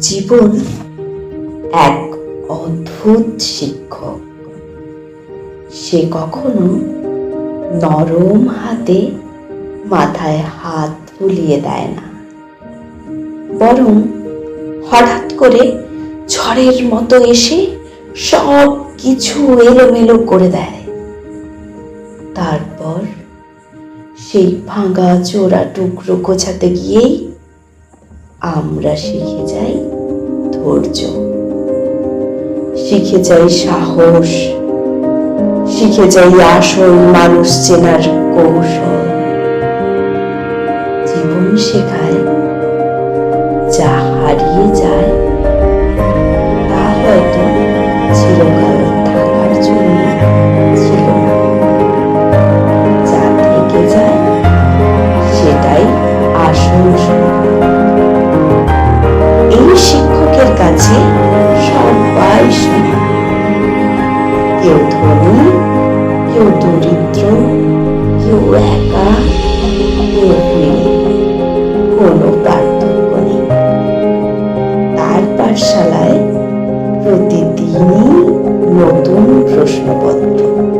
জীবন এক অদ্ভুত শিক্ষক। সে কখনো নরম হাতে মাথায় হাত বুলিয়ে দেয় না। বরং হঠাৎ করে ঝড়ের মতো এসে সব কিছু এলোমেলো করে দেয়। তারপর সেই ভাঙা চোরা টুকরো গোছাতে গিয়েই আমরা শিখে যাই ধৈর্য। শিখে যাই সাহস। শিখে যাই আসল মানুষ চেনার কৌশল। জীবন শেখায়, যা হারিয়ে যায়, তা হয়তো চিরকাল থাকার জন্য ছিল যা থেকে যায়, সেটাই আসল কেউ ধনী কেউ দরিদ্র কেউ একা কেউ কোনো পার্থক্য নেই তার পাঠশালায় প্রতিদিনই নতুন প্রশ্নপত্র